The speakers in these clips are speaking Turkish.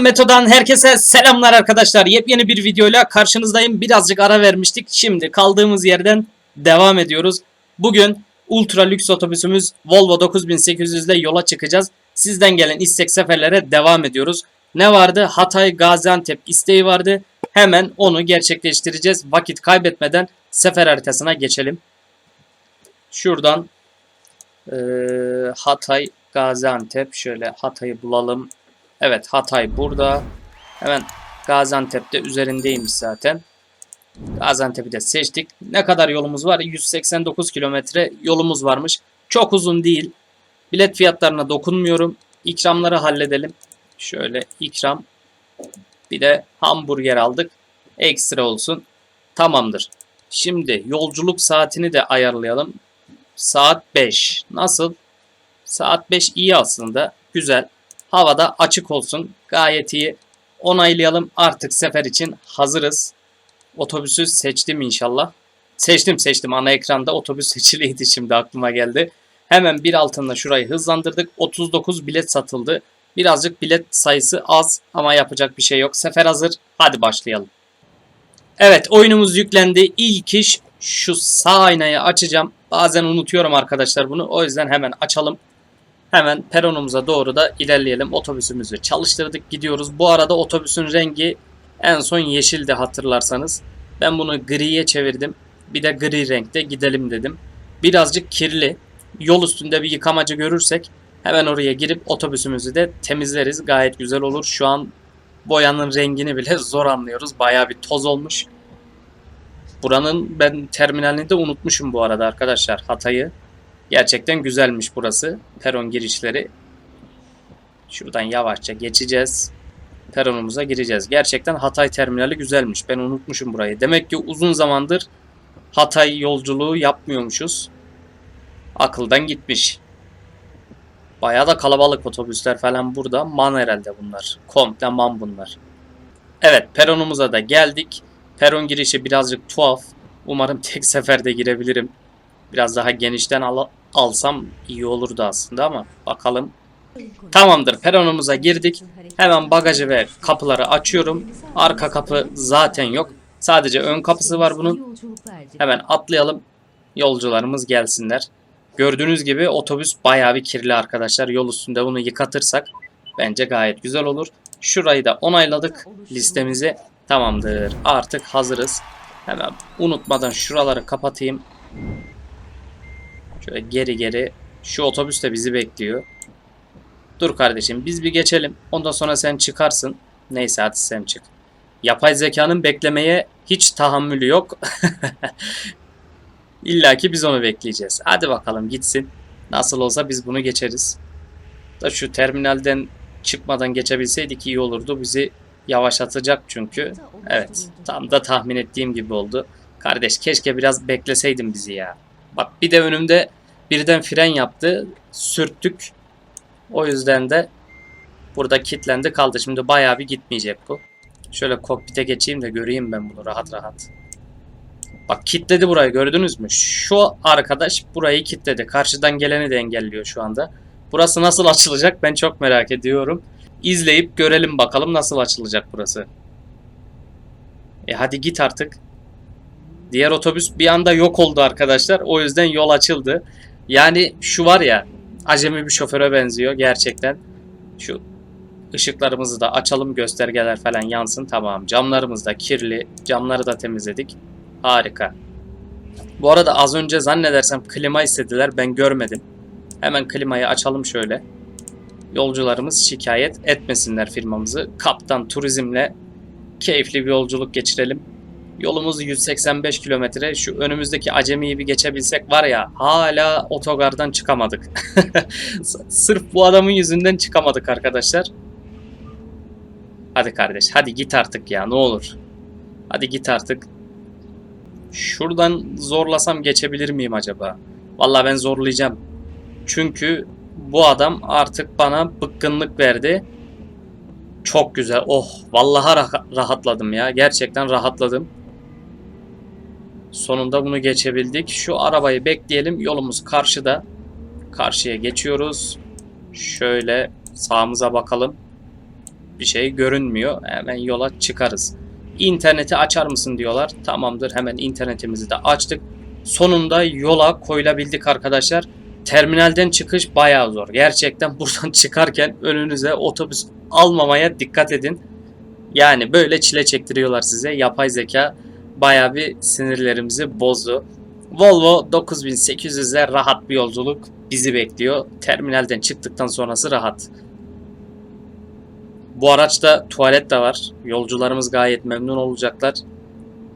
Metodan Metodan herkese selamlar arkadaşlar. Yepyeni bir videoyla karşınızdayım. Birazcık ara vermiştik. Şimdi kaldığımız yerden devam ediyoruz. Bugün ultra lüks otobüsümüz Volvo 9800 ile yola çıkacağız. Sizden gelen istek seferlere devam ediyoruz. Ne vardı? Hatay Gaziantep isteği vardı. Hemen onu gerçekleştireceğiz. Vakit kaybetmeden sefer haritasına geçelim. Şuradan eee, Hatay Gaziantep şöyle Hatay'ı bulalım. Evet Hatay burada. Hemen Gaziantep'te üzerindeymiş zaten. Gaziantep'i de seçtik. Ne kadar yolumuz var? 189 kilometre yolumuz varmış. Çok uzun değil. Bilet fiyatlarına dokunmuyorum. İkramları halledelim. Şöyle ikram. Bir de hamburger aldık. Ekstra olsun. Tamamdır. Şimdi yolculuk saatini de ayarlayalım. Saat 5. Nasıl? Saat 5 iyi aslında. Güzel. Havada açık olsun. Gayet iyi. Onaylayalım. Artık sefer için hazırız. Otobüsü seçtim inşallah. Seçtim seçtim. Ana ekranda otobüs seçiliydi şimdi aklıma geldi. Hemen bir altında şurayı hızlandırdık. 39 bilet satıldı. Birazcık bilet sayısı az ama yapacak bir şey yok. Sefer hazır. Hadi başlayalım. Evet oyunumuz yüklendi. İlk iş şu sağ aynayı açacağım. Bazen unutuyorum arkadaşlar bunu. O yüzden hemen açalım. Hemen peronumuza doğru da ilerleyelim. Otobüsümüzü çalıştırdık gidiyoruz. Bu arada otobüsün rengi en son yeşildi hatırlarsanız. Ben bunu griye çevirdim. Bir de gri renkte gidelim dedim. Birazcık kirli. Yol üstünde bir yıkamacı görürsek hemen oraya girip otobüsümüzü de temizleriz. Gayet güzel olur. Şu an boyanın rengini bile zor anlıyoruz. Bayağı bir toz olmuş. Buranın ben terminalini de unutmuşum bu arada arkadaşlar. Hatay'ı. Gerçekten güzelmiş burası. Peron girişleri. Şuradan yavaşça geçeceğiz. Peronumuza gireceğiz. Gerçekten Hatay terminali güzelmiş. Ben unutmuşum burayı. Demek ki uzun zamandır Hatay yolculuğu yapmıyormuşuz. Akıldan gitmiş. Bayağı da kalabalık otobüsler falan burada. Man herhalde bunlar. Komple man bunlar. Evet peronumuza da geldik. Peron girişi birazcık tuhaf. Umarım tek seferde girebilirim. Biraz daha genişten al- alsam iyi olurdu aslında ama bakalım. Tamamdır peronumuza girdik. Hemen bagajı ve kapıları açıyorum. Arka kapı zaten yok. Sadece ön kapısı var bunun. Hemen atlayalım. Yolcularımız gelsinler. Gördüğünüz gibi otobüs bayağı bir kirli arkadaşlar. Yol üstünde bunu yıkatırsak bence gayet güzel olur. Şurayı da onayladık listemizi. Tamamdır. Artık hazırız. Hemen unutmadan şuraları kapatayım. Şöyle geri geri. Şu otobüs de bizi bekliyor. Dur kardeşim biz bir geçelim. Ondan sonra sen çıkarsın. Neyse hadi sen çık. Yapay zekanın beklemeye hiç tahammülü yok. İlla ki biz onu bekleyeceğiz. Hadi bakalım gitsin. Nasıl olsa biz bunu geçeriz. Da şu terminalden çıkmadan geçebilseydik iyi olurdu. Bizi yavaşlatacak çünkü. Evet tam da tahmin ettiğim gibi oldu. Kardeş keşke biraz bekleseydin bizi ya. Bak bir de önümde birden fren yaptı. Sürttük. O yüzden de burada kilitlendi kaldı. Şimdi bayağı bir gitmeyecek bu. Şöyle kokpite geçeyim de göreyim ben bunu rahat rahat. Bak kilitledi burayı gördünüz mü? Şu arkadaş burayı kilitledi. Karşıdan geleni de engelliyor şu anda. Burası nasıl açılacak ben çok merak ediyorum. İzleyip görelim bakalım nasıl açılacak burası. E hadi git artık. Diğer otobüs bir anda yok oldu arkadaşlar. O yüzden yol açıldı. Yani şu var ya acemi bir şoföre benziyor gerçekten. Şu ışıklarımızı da açalım göstergeler falan yansın. Tamam camlarımız da kirli. Camları da temizledik. Harika. Bu arada az önce zannedersem klima istediler. Ben görmedim. Hemen klimayı açalım şöyle. Yolcularımız şikayet etmesinler firmamızı. Kaptan turizmle keyifli bir yolculuk geçirelim. Yolumuz 185 kilometre. Şu önümüzdeki acemiyi bir geçebilsek var ya hala otogardan çıkamadık. Sırf bu adamın yüzünden çıkamadık arkadaşlar. Hadi kardeş hadi git artık ya ne olur. Hadi git artık. Şuradan zorlasam geçebilir miyim acaba? Vallahi ben zorlayacağım. Çünkü bu adam artık bana bıkkınlık verdi. Çok güzel. Oh vallahi rah- rahatladım ya. Gerçekten rahatladım. Sonunda bunu geçebildik. Şu arabayı bekleyelim. Yolumuz karşıda. Karşıya geçiyoruz. Şöyle sağımıza bakalım. bir şey görünmüyor. Hemen yola çıkarız. İnterneti açar mısın diyorlar. Tamamdır hemen internetimizi de açtık. Sonunda yola koyulabildik arkadaşlar. Terminalden çıkış bayağı zor. Gerçekten buradan çıkarken önünüze otobüs almamaya dikkat edin. Yani böyle çile çektiriyorlar size. Yapay zeka bayağı bir sinirlerimizi bozdu. Volvo 9800 ile rahat bir yolculuk bizi bekliyor. Terminalden çıktıktan sonrası rahat. Bu araçta tuvalet de var. Yolcularımız gayet memnun olacaklar.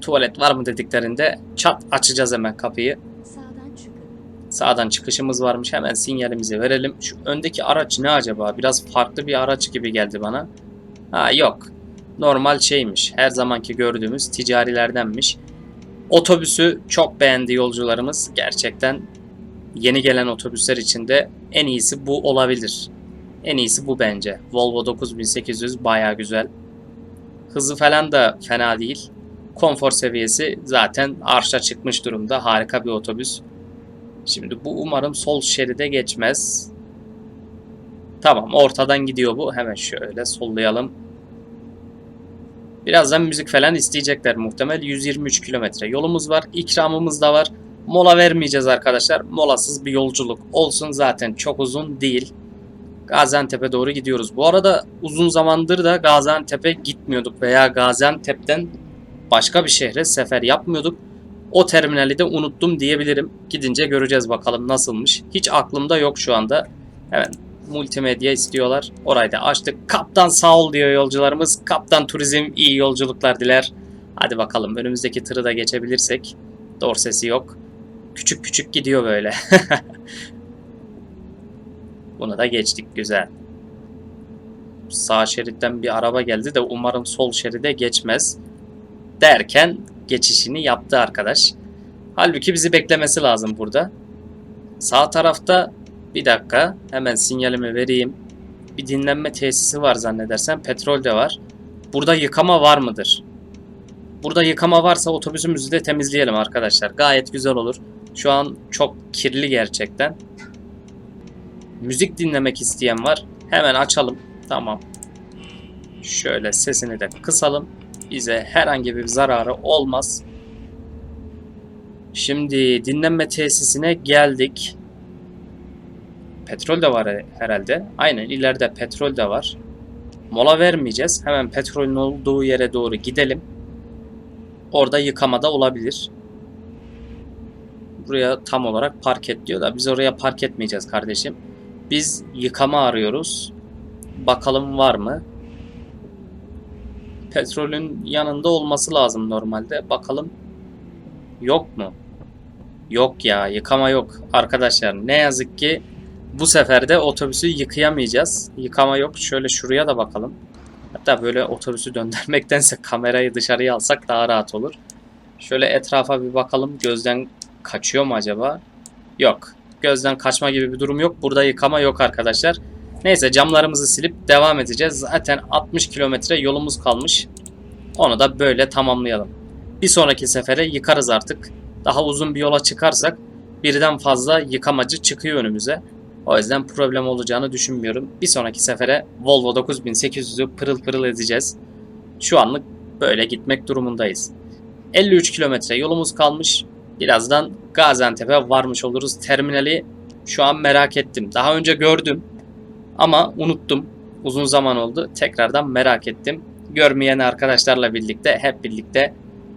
Tuvalet var mı dediklerinde çat açacağız hemen kapıyı. Sağdan çıkın. Sağdan çıkışımız varmış. Hemen sinyalimizi verelim. Şu öndeki araç ne acaba? Biraz farklı bir araç gibi geldi bana. Ha yok. Normal şeymiş. Her zamanki gördüğümüz ticarilerdenmiş. Otobüsü çok beğendi yolcularımız. Gerçekten yeni gelen otobüsler içinde en iyisi bu olabilir. En iyisi bu bence. Volvo 9800 baya güzel. Hızı falan da fena değil. Konfor seviyesi zaten arşa çıkmış durumda. Harika bir otobüs. Şimdi bu umarım sol şeride geçmez. Tamam ortadan gidiyor bu. Hemen şöyle sollayalım. Birazdan müzik falan isteyecekler muhtemel. 123 kilometre yolumuz var. İkramımız da var. Mola vermeyeceğiz arkadaşlar. Molasız bir yolculuk olsun. Zaten çok uzun değil. Gaziantep'e doğru gidiyoruz. Bu arada uzun zamandır da Gaziantep'e gitmiyorduk veya Gaziantep'ten başka bir şehre sefer yapmıyorduk. O terminali de unuttum diyebilirim. Gidince göreceğiz bakalım nasılmış. Hiç aklımda yok şu anda. Hemen multimedya istiyorlar. Orayı da açtık. Kaptan sağ ol diyor yolcularımız. Kaptan turizm iyi yolculuklar diler. Hadi bakalım önümüzdeki tırı da geçebilirsek. Dorsesi yok. Küçük küçük gidiyor böyle. Bunu da geçtik güzel. Sağ şeritten bir araba geldi de umarım sol şeride geçmez. Derken geçişini yaptı arkadaş. Halbuki bizi beklemesi lazım burada. Sağ tarafta bir dakika hemen sinyalimi vereyim. Bir dinlenme tesisi var zannedersem. Petrol de var. Burada yıkama var mıdır? Burada yıkama varsa otobüsümüzü de temizleyelim arkadaşlar. Gayet güzel olur. Şu an çok kirli gerçekten. Müzik dinlemek isteyen var. Hemen açalım. Tamam. Şöyle sesini de kısalım. Bize herhangi bir zararı olmaz. Şimdi dinlenme tesisine geldik. Petrol de var herhalde. Aynen ileride petrol de var. Mola vermeyeceğiz. Hemen petrolün olduğu yere doğru gidelim. Orada yıkamada olabilir. Buraya tam olarak park et diyor da biz oraya park etmeyeceğiz kardeşim. Biz yıkama arıyoruz. Bakalım var mı? Petrolün yanında olması lazım normalde. Bakalım. Yok mu? Yok ya yıkama yok. Arkadaşlar ne yazık ki bu sefer de otobüsü yıkayamayacağız. Yıkama yok. Şöyle şuraya da bakalım. Hatta böyle otobüsü döndürmektense kamerayı dışarıya alsak daha rahat olur. Şöyle etrafa bir bakalım. Gözden kaçıyor mu acaba? Yok. Gözden kaçma gibi bir durum yok. Burada yıkama yok arkadaşlar. Neyse camlarımızı silip devam edeceğiz. Zaten 60 kilometre yolumuz kalmış. Onu da böyle tamamlayalım. Bir sonraki sefere yıkarız artık. Daha uzun bir yola çıkarsak birden fazla yıkamacı çıkıyor önümüze. O yüzden problem olacağını düşünmüyorum. Bir sonraki sefere Volvo 9800'ü pırıl pırıl edeceğiz. Şu anlık böyle gitmek durumundayız. 53 kilometre yolumuz kalmış. Birazdan Gaziantep'e varmış oluruz. Terminali şu an merak ettim. Daha önce gördüm ama unuttum. Uzun zaman oldu. Tekrardan merak ettim. Görmeyen arkadaşlarla birlikte hep birlikte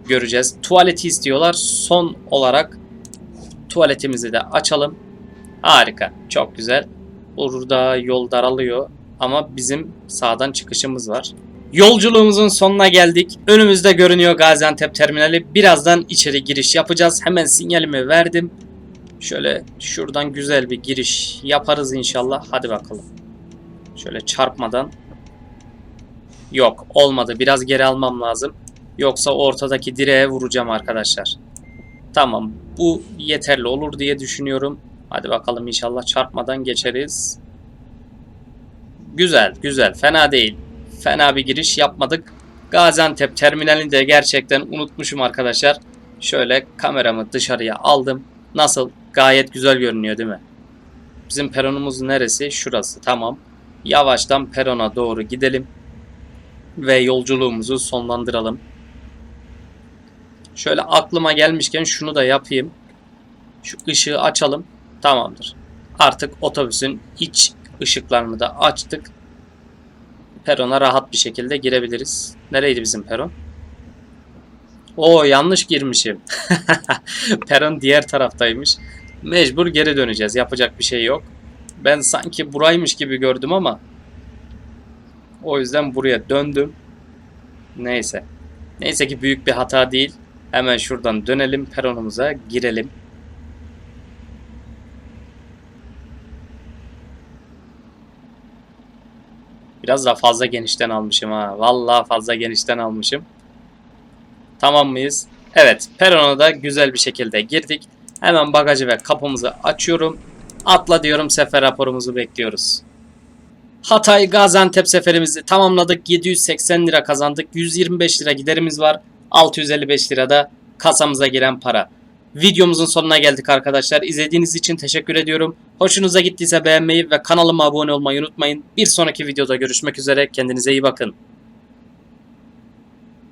göreceğiz. Tuvaleti istiyorlar. Son olarak tuvaletimizi de açalım. Harika. Çok güzel. Burada yol daralıyor ama bizim sağdan çıkışımız var. Yolculuğumuzun sonuna geldik. Önümüzde görünüyor Gaziantep terminali. Birazdan içeri giriş yapacağız. Hemen sinyalimi verdim. Şöyle şuradan güzel bir giriş yaparız inşallah. Hadi bakalım. Şöyle çarpmadan. Yok olmadı. Biraz geri almam lazım. Yoksa ortadaki direğe vuracağım arkadaşlar. Tamam bu yeterli olur diye düşünüyorum. Hadi bakalım inşallah çarpmadan geçeriz. Güzel güzel fena değil. Fena bir giriş yapmadık. Gaziantep terminalini de gerçekten unutmuşum arkadaşlar. Şöyle kameramı dışarıya aldım. Nasıl? Gayet güzel görünüyor değil mi? Bizim peronumuz neresi? Şurası. Tamam. Yavaştan perona doğru gidelim. ve yolculuğumuzu sonlandıralım. Şöyle aklıma gelmişken şunu da yapayım. Şu ışığı açalım. Tamamdır. Artık otobüsün iç ışıklarını da açtık. Perona rahat bir şekilde girebiliriz. Nereydi bizim peron? Oo yanlış girmişim. peron diğer taraftaymış. Mecbur geri döneceğiz. Yapacak bir şey yok. Ben sanki buraymış gibi gördüm ama o yüzden buraya döndüm. Neyse. Neyse ki büyük bir hata değil. Hemen şuradan dönelim peronumuza girelim. Biraz da fazla genişten almışım ha. Vallahi fazla genişten almışım. Tamam mıyız? Evet, perona da güzel bir şekilde girdik. Hemen bagajı ve kapımızı açıyorum. Atla diyorum sefer raporumuzu bekliyoruz. Hatay Gaziantep seferimizi tamamladık. 780 lira kazandık. 125 lira giderimiz var. 655 lira da kasamıza giren para. Videomuzun sonuna geldik arkadaşlar. İzlediğiniz için teşekkür ediyorum. Hoşunuza gittiyse beğenmeyi ve kanalıma abone olmayı unutmayın. Bir sonraki videoda görüşmek üzere. Kendinize iyi bakın.